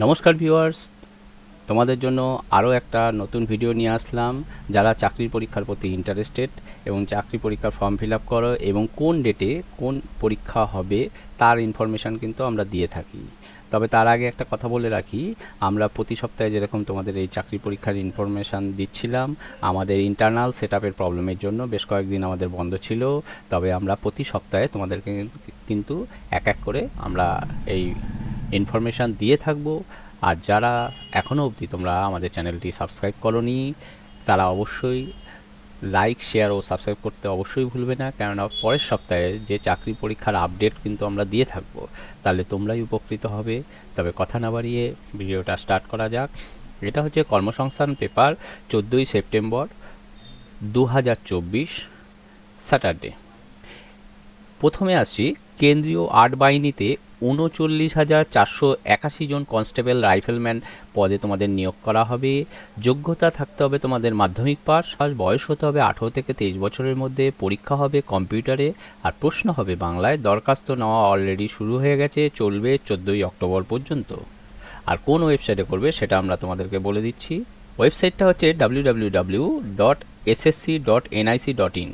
নমস্কার ভিউয়ার্স। তোমাদের জন্য আরও একটা নতুন ভিডিও নিয়ে আসলাম। যারা চাকরির পরীক্ষার প্রতি ইন্টারেস্টেড এবং চাকরি পরীক্ষার ফর্ম ফিল আপ করো এবং কোন ডেটে কোন পরীক্ষা হবে, তার ইনফরমেশান কিন্তু আমরা দিয়ে থাকি। তবে তার আগে একটা কথা বলে রাখি, আমরা প্রতি সপ্তাহে যেরকম তোমাদের এই চাকরি পরীক্ষার ইনফরমেশান দিচ্ছিলাম, আমাদের ইন্টারনাল সেট আপের প্রবলেমের জন্য বেশ কয়েকদিন আমাদের বন্ধ ছিল। তবে আমরা প্রতি সপ্তাহে তোমাদেরকে কিন্তু এক এক করে আমরা এই ইনফরমেশান দিয়ে থাকব। আর যারা এখনও অবধি তোমরা আমাদের চ্যানেলটি সাবস্ক্রাইব করনি, তারা অবশ্যই লাইক, শেয়ার ও সাবস্ক্রাইব করতে অবশ্যই ভুলবে না। কেননা পরের সপ্তাহে যে চাকরি পরীক্ষার আপডেট কিন্তু আমরা দিয়ে থাকব। তাহলে তোমরাই উপকৃত হবে। তবে কথা না বাড়িয়ে ভিডিওটা স্টার্ট করা যাক। এটা হচ্ছে কর্মসংস্থান পেপার, চোদ্দোই সেপ্টেম্বর দু হাজার চব্বিশ, স্যাটারডে। প্রথমে আসছি, কেন্দ্রীয় আট বাহিনীতে উনচল্লিশ হাজার চারশো একাশি জন কনস্টেবল রাইফেলম্যান পদে তোমাদের নিয়োগ করা হবে। যোগ্যতা থাকতে হবে তোমাদের মাধ্যমিক পাস বয়স হতে হবে আঠেরো থেকে তেইশ বছরের মধ্যে। পরীক্ষা হবে কম্পিউটারে। আর প্রশ্ন হবে বাংলায়। দরখাস্ত নেওয়া অলরেডি শুরু হয়ে গেছে। চলবে চোদ্দোই অক্টোবর পর্যন্ত। আর কোন ওয়েবসাইটে করবে সেটা আমরা তোমাদেরকে বলে দিচ্ছি। ওয়েবসাইটটা হচ্ছে W W W dot SSC dot NIC dot in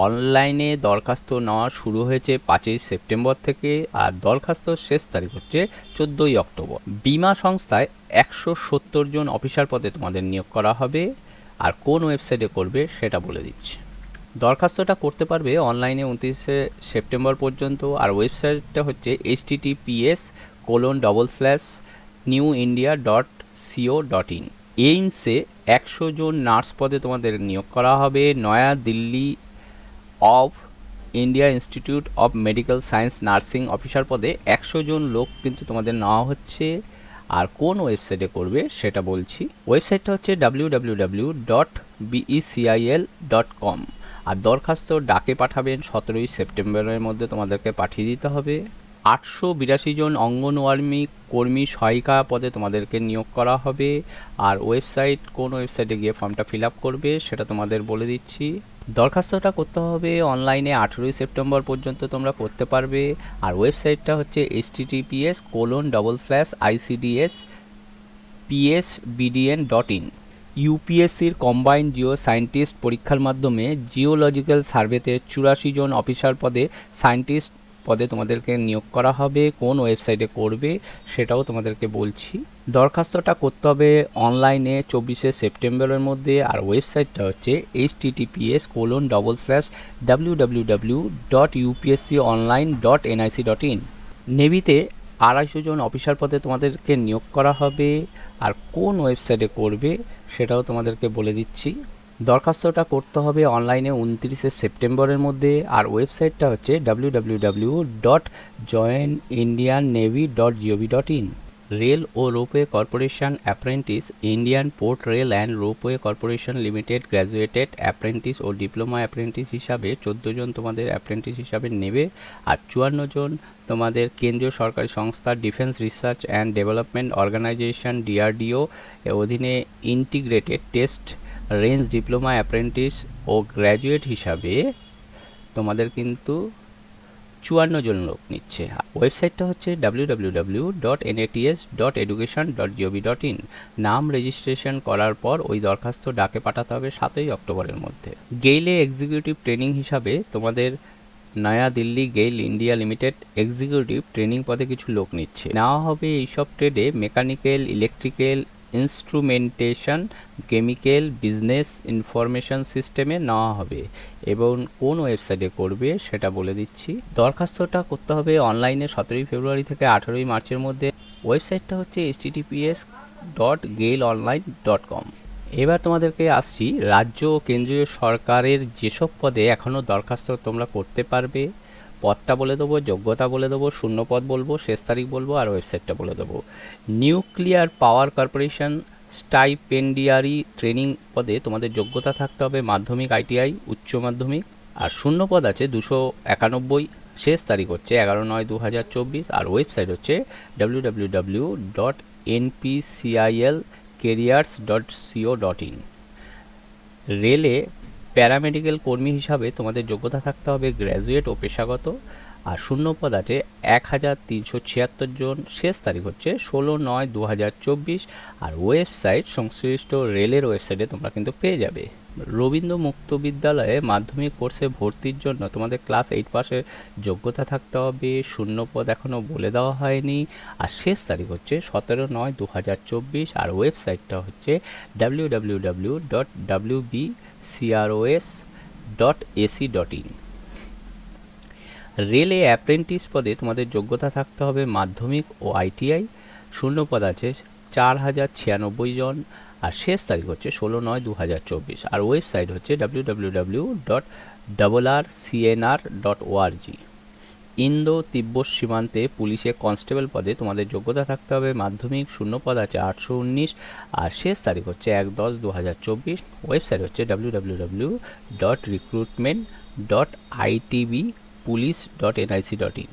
অনলাইনে দরখাস্ত নেওয়া শুরু হয়েছে পাঁচই সেপ্টেম্বর থেকে আর দরখাস্ত শেষ তারিখ হচ্ছে চোদ্দোই অক্টোবর। বিমা সংস্থায় একশো সত্তর জন অফিসার পদে তোমাদের নিয়োগ করা হবে আর কোন ওয়েবসাইটে করবে সেটা বলে দিচ্ছি। দরখাস্তটা করতে পারবে অনলাইনে উনত্রিশে সেপ্টেম্বর পর্যন্ত আর ওয়েবসাইটটা হচ্ছে H TTPS colon double slash new India dot CO dot in এইমসে একশো জন নার্স পদে তোমাদের নিয়োগ করা হবে। Naya Delhi of India institute of medical science nursing officer পদে একশো জন লোক কিন্তু তোমাদের নেওয়া হচ্ছে। আর কোন ওয়েবসাইটে করবে সেটা বলছি। ওয়েবসাইটটা হচ্ছে W W W dot BECIL dot com আর দরখাস্ত ডাকে পাঠাবেন সতেরোই সেপ্টেম্বরের মধ্যে তোমাদেরকে পাঠিয়ে দিতে হবে। আটশো বিরাশি জন অঙ্গনওয়াড়ি কর্মী সহায়িকা পদে তোমাদেরকে নিয়োগ করা হবে। আর ওয়েবসাইট কোন ওয়েবসাইটে গিয়ে ফর্মটা ফিল আপ করবে সেটা তোমাদের বলে দিচ্ছি। দরখাস্তটা করতে হবে অনলাইনে আঠেরোই সেপ্টেম্বর পর্যন্ত তোমরা করতে পারবে। আর ওয়েবসাইটটা হচ্ছে H TTPS colon double slash ICDS PS BDN dot in ইউপিএসসির combined geo scientist পরীক্ষার মাধ্যমে জিওলজিক্যাল সার্ভেতে চুরাশি জন অফিসার পদে সায়েন্টিস্ট পদে তোমাদেরকে নিয়োগ করা হবে, কোন ওয়েবসাইটে করবে সেটাও তোমাদেরকে বলছি। দরখাস্তটা করতে হবে অনলাইনে চব্বিশে সেপ্টেম্বরের মধ্যে আর ওয়েবসাইটটা হচ্ছে H TTPS colon double slash W W W dot UPSC online dot NIC dot in নেভিতে আড়াইশো জন অফিসার পদে তোমাদেরকে নিয়োগ করা হবে আর কোন ওয়েবসাইটে করবে সেটাও তোমাদেরকে বলে দিচ্ছি। দরখাস্তটা করতে হবে অনলাইনে উনত্রিশে সেপ্টেম্বরের মধ্যে। আর ওয়েবসাইটটা হচ্ছে W W W dot join Indian navy dot GOV dot in rail O ropeway corporation apprentice, Indian port rail and ropeway corporation limited graduated apprentice O diploma apprentice হিসাবে চোদ্দ জন তোমাদের অ্যাপ্রেন্টিস হিসাবে নেবে। আর চুয়ান্ন জন তোমাদের কেন্দ্রীয় সরকারি সংস্থা defence research and development organisation, DRDO অধীনে integrated test range diploma apprentice ও গ্র্যাজুয়েট হিসাবে তোমাদের কিন্তু চুয়ান্ন জন লোক নিচ্ছে। ওয়েবসাইটটা হচ্ছে W W W dot dot education dot dot in নাম রেজিস্ট্রেশন করার পর ওই দরখাস্ত ডাকে পাঠাতে হবে সাতই অক্টোবরের মধ্যে। গেইলে এক্সিকিউটিভ ট্রেনিং হিসাবে তোমাদের Naya Delhi GAIL India limited executive training পদে কিছু লোক নিচ্ছে। নেওয়া হবে এইসব ট্রেডে mechanical electrical instrumentation chemical business information সিস্টেমে নেওয়া হবে এবং কোন ওয়েবসাইটে করবে সেটা বলে দিচ্ছি। দরখাস্তটা করতে হবে অনলাইনে সতেরোই ফেব্রুয়ারি থেকে আঠেরোই মার্চের মধ্যে। ওয়েবসাইটটা হচ্ছে H TTPS dot GAIL online dot com এবার তোমাদেরকে আসছি রাজ্য ও কেন্দ্রীয় সরকারের যেসব পদে এখনও দরখাস্ত তোমরা করতে পারবে। পদটা বলে দেবো, যোগ্যতা বলে দেবো, শূন্য পদ বলব, শেষ তারিখ বলব আর ওয়েবসাইটটা বলে দেবো। Nuclear power corporation stipendiary training পদে তোমাদের যোগ্যতা থাকতে হবে মাধ্যমিক আইটিআই উচ্চ মাধ্যমিক, আর শূন্য পদ আছে দুশো একানব্বই, শেষ তারিখ হচ্ছে এগারো নয় দু হাজার চব্বিশ, আর ওয়েবসাইট হচ্ছে W W W dot NPCIL careers dot CO dot in রেলে প্যারামেডিক্যাল কর্মী হিসাবে তোমাদের যোগ্যতা থাকতে হবে গ্র্যাজুয়েট ও পেশাগত। আর শূন্য পদ আছে এক হাজার তিনশো ছিয়াত্তর জন শেষ তারিখ হচ্ছে ষোলো নয় দু হাজার চব্বিশ। আর ওয়েবসাইট সংশ্লিষ্ট রেলের ওয়েবসাইটে তোমরা কিন্তু পেয়ে যাবে। রবীন্দ্র মুক্ত বিদ্যালয়ে মাধ্যমিক কোর্সে ভর্তির জন্য তোমাদের ক্লাস এইট পাসের যোগ্যতা থাকতে হবে, শূন্য পদ এখনও বলে দেওয়া হয়নি। আর শেষ তারিখ হচ্ছে সতেরো নয় দু হাজার চব্বিশ, আর ওয়েবসাইটটা হচ্ছে W W W dot W B CROS dot AC dot in রেলে অ্যাপ্রেন্টিস পদে তোমাদের যোগ্যতা থাকতে হবে মাধ্যমিক ও আইটিআই শূন্য পদ আছে চার হাজার ছিয়ানব্বই জন। আর শেষ তারিখ হচ্ছে ষোলো নয় দু হাজার চব্বিশ। আর ওয়েবসাইট হচ্ছে W W W dot double R CNR dot ORG Indo Tibet সীমান্তে পুলিশে কনস্টেবল পদে তোমাদের যোগ্যতা থাকতে হবে। মাধ্যমিক শূন্য পদ আছে আটশো উনিশ। আর শেষ তারিখ হচ্ছে এক দশ দু হাজার চব্বিশ। ওয়েবসাইট হচ্ছে W W W dot recruitment dot ITB police dot NIC dot in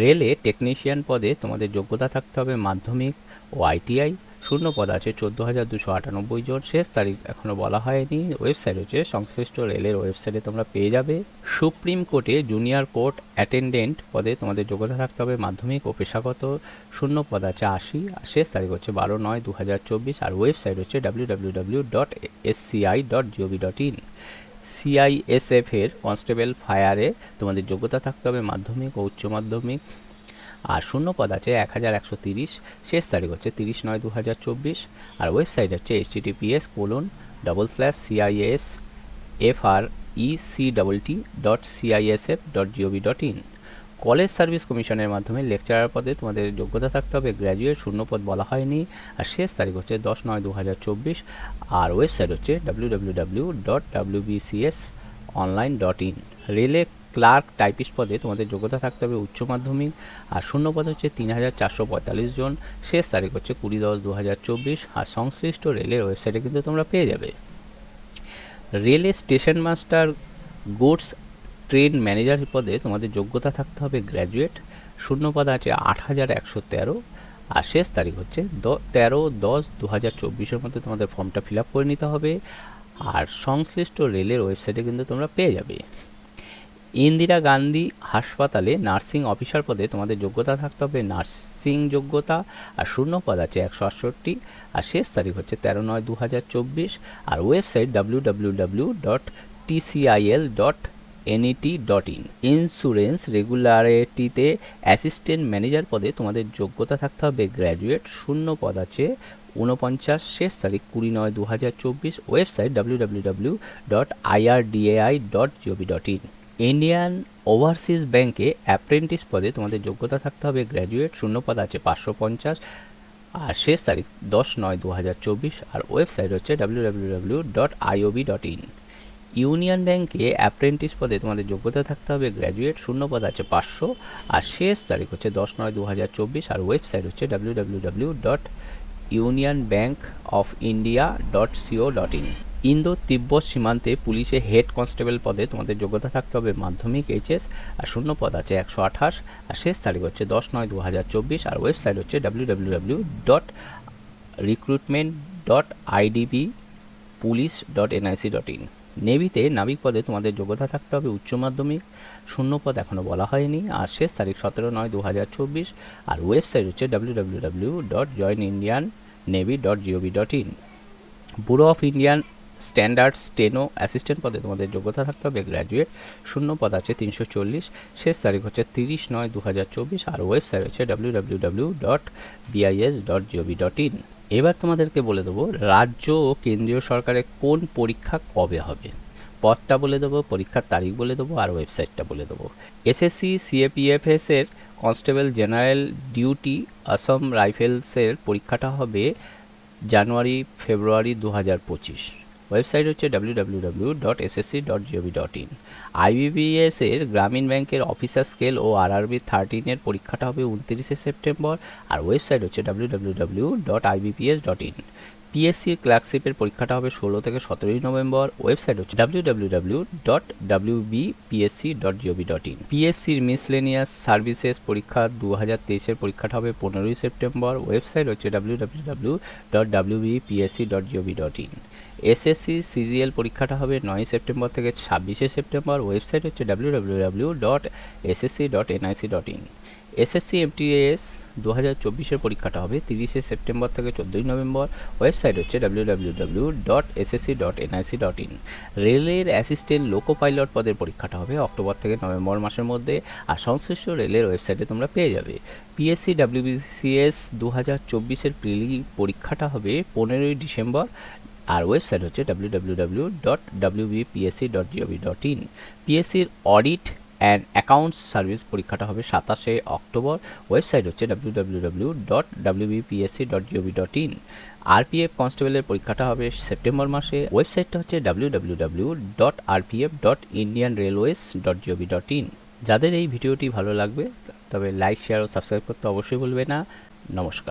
রেলে টেকনিশিয়ান পদে তোমাদের যোগ্যতা থাকতে হবে মাধ্যমিক ও আইটিআই শূন্য পদ আছে, চোদ্দ হাজার দুশো আটানব্বই জন। শেষ তারিখ এখনও বলা হয়নি। ওয়েবসাইট হচ্ছে সংশ্লিষ্ট রেলের ওয়েবসাইটে তোমরা পেয়ে যাবে। সুপ্রিম কোর্টে জুনিয়র কোর্ট অ্যাটেন্ডেন্ট পদে তোমাদের যোগ্যতা থাকতে হবে মাধ্যমিক ও পেশাগত। শূন্য পদ আছে আশি। আর শেষ তারিখ হচ্ছে বারো নয় দু হাজার চব্বিশ। আর ওয়েবসাইট হচ্ছে W W W dot SCI dot GOV dot in সিআইএসএফের constable ফায়ারে তোমাদের যোগ্যতা থাকতে হবে মাধ্যমিক ও উচ্চ মাধ্যমিক। আর শূন্য পদ আছে এক হাজার একশো তিরিশ, শেষ তারিখ হচ্ছে তিরিশ নয় দু হাজার চব্বিশ, আর ওয়েবসাইট হচ্ছে H TPS colon double slash CIS F R E C double T dot CISF dot GOV dot in college service কমিশনের মাধ্যমে লেকচারার পদে তোমাদের যোগ্যতা থাকতে হবে, গ্র্যাজুয়েট শূন্য পদ বলা হয়নি, আর শেষ তারিখ হচ্ছে দশ নয় দু হাজার চব্বিশ, আর ওয়েবসাইট হচ্ছে W W W dot W BCS online dot in রেলে ক্লার্ক টাইপিস্ট পদে তোমাদের যোগ্যতা থাকতে হবে উচ্চ মাধ্যমিক, আর শূন্য পদ হচ্ছে তিন হাজার চারশো পঁয়তাল্লিশ জন। শেষ তারিখ হচ্ছে কুড়ি দশ দু হাজার চব্বিশ, আর সংশ্লিষ্ট রেলের ওয়েবসাইটে কিন্তু তোমরা পেয়ে যাবে। রেলে station master goods train manager পদে তোমাদের যোগ্যতা থাকতে হবে গ্র্যাজুয়েট। শূন্য পদ আছে আট হাজার একশো তেরো, আর শেষ তারিখ হচ্ছে তেরো দশ দু হাজার চব্বিশের মধ্যে তোমাদের ফর্মটা ফিল আপ করে নিতে হবে। আর সংশ্লিষ্ট রেলের ওয়েবসাইটে কিন্তু তোমরা পেয়ে যাবে। ইন্দিরা গান্ধী হাসপাতালে নার্সিং অফিসার পদে তোমাদের যোগ্যতা থাকতে হবে। নার্সিং যোগ্যতা আর শূন্য পদ আছে একশো আটষট্টি। আর শেষ তারিখ হচ্ছে তেরো নয় দু হাজার চব্বিশ। আর website W W W dot TCIL dot NET dot in. Insurance রেগুলারিটিতে assistant manager পদে তোমাদের যোগ্যতা থাকতে হবে। গ্র্যাজুয়েট শূন্য পদ আছে ঊনপঞ্চাশ। শেষ তারিখ কুড়ি নয় দু চব্বিশ। Website W W W dot IRDAI dot GOV dot in Indian overseas ব্যাংকে অ্যাপ্রেন্টিস পদে তোমাদের যোগ্যতা থাকতে হবে। গ্র্যাজুয়েট শূন্য পদ আছে পাঁচশো পঞ্চাশ। আর শেষ তারিখ দশ নয় দু হাজার চব্বিশ। আর ওয়েবসাইট হচ্ছে W W W dot IOB dot in union ব্যাংকে অ্যাপ্রেন্টিস পদে তোমাদের যোগ্যতা থাকতে হবে। গ্র্যাজুয়েট শূন্য পদ আছে পাঁচশো। আর শেষ তারিখ হচ্ছে দশ নয় দু হাজার চব্বিশ। আর ওয়েবসাইট হচ্ছে W W W dot union bank of India dot CO dot in Indo Tibet সীমান্তে পুলিশে হেড কনস্টেবল পদে তোমাদের যোগ্যতা থাকতে হবে মাধ্যমিক এইচএস আর শূন্য পদ আছে একশো আঠাশ আর শেষ তারিখ হচ্ছে দশ নয় দু হাজার চব্বিশ আর ওয়েবসাইট হচ্ছে W W W dot recruitment dot IDB police dot NIC dot in নেভিতে নাবিক পদে তোমাদের যোগ্যতা থাকতে হবে উচ্চ মাধ্যমিক, শূন্য পদ এখনও বলা হয়নি আর শেষ তারিখ সতেরো নয় দু হাজার চব্বিশ আর ওয়েবসাইট হচ্ছে W W W dot join Indian navy dot GOV dot in bureau of Indian standard steno assistant পদে তোমাদের যোগ্যতা থাকতে হবে, গ্র্যাজুয়েট, শূন্য পদ আছে তিনশো চল্লিশ, শেষ তারিখ হচ্ছে তিরিশ নয় দু হাজার চব্বিশ, আর ওয়েবসাইট হচ্ছে W W W dot BIS dot GOV dot in এবার তোমাদেরকে বলে দেবো, রাজ্য ও কেন্দ্রীয় সরকারের কোন পরীক্ষা কবে হবে? পদটা বলে দেবো, পরীক্ষার তারিখ বলে দেবো, আর ওয়েবসাইটটা বলে দেবো। এসএসসি সিএপিএফএস এর কনস্টেবল জেনারেল ডিউটি আসাম রাইফেলসের পরীক্ষাটা হবে জানুয়ারি, ফেব্রুয়ারি দু হাজার পঁচিশ। ওয়েবসাইট হচ্ছে W W W dot SSC dot GOV dot in IBBS এর গ্রামীণ ব্যাংকের অফিসার স্কেল ও আর আরআরবি থার্টিনের পরীক্ষাটা হবে উনত্রিশে সেপ্টেম্বর। আর ওয়েবসাইট হচ্ছে W dot IBPS dot in PSC ক্লার্কশিপের পরীক্ষাটা হবে ষোলো থেকে সতেরোই নভেম্বর। ওয়েবসাইট হচ্ছে W W W dot W B PSC dot GOV dot in পিএসসির miscellaneous services পরীক্ষা দু হাজার তেইশের পরীক্ষাটা হবে পনেরোই সেপ্টেম্বর। ওয়েবসাইট হচ্ছে W W W dot W B PSC dot GOV dot in SSC CGL পরীক্ষাটা হবে নয় সেপ্টেম্বর থেকে ছাব্বিশে সেপ্টেম্বর। ওয়েবসাইট হচ্ছে W W W dot SSC dot NIC dot in SSC MTS দু হাজার চব্বিশের পরীক্ষাটা হবে তিরিশে সেপ্টেম্বর থেকে চোদ্দোই নভেম্বর। ওয়েবসাইট হচ্ছে W W W dot SSC dot NIC dot in. রেলের অ্যাসিস্ট্যান্ট লোকো পাইলট পদের পরীক্ষাটা হবে অক্টোবর থেকে নভেম্বর মাসের মধ্যে আর সংশ্লিষ্ট রেলের ওয়েবসাইটে তোমরা পেয়ে যাবে। পিএসসি ডাব্লিউবিসিএস দু হাজার চব্বিশের প্রিলি পরীক্ষাটা হবে পনেরোই ডিসেম্বর আর ওয়েবসাইট হচ্ছে W W W dot W BPSC dot GOV dot in. পিএসসির audit and accounts service পরীক্ষাটা হবে সাতাশে অক্টোবর। ওয়েবসাইট হচ্ছে W W W dot W BPSC dot GOV dot in RPF কনস্টেবলের পরীক্ষাটা হবে সেপ্টেম্বর মাসে। ওয়েবসাইটটা হচ্ছে W W W dot RPF dot Indian railways dot GOV dot in যাদের এই ভিডিওটি ভালো লাগবে, তবে লাইক শেয়ার ও সাবস্ক্রাইব করতে অবশ্যই ভুলবে না। নমস্কার।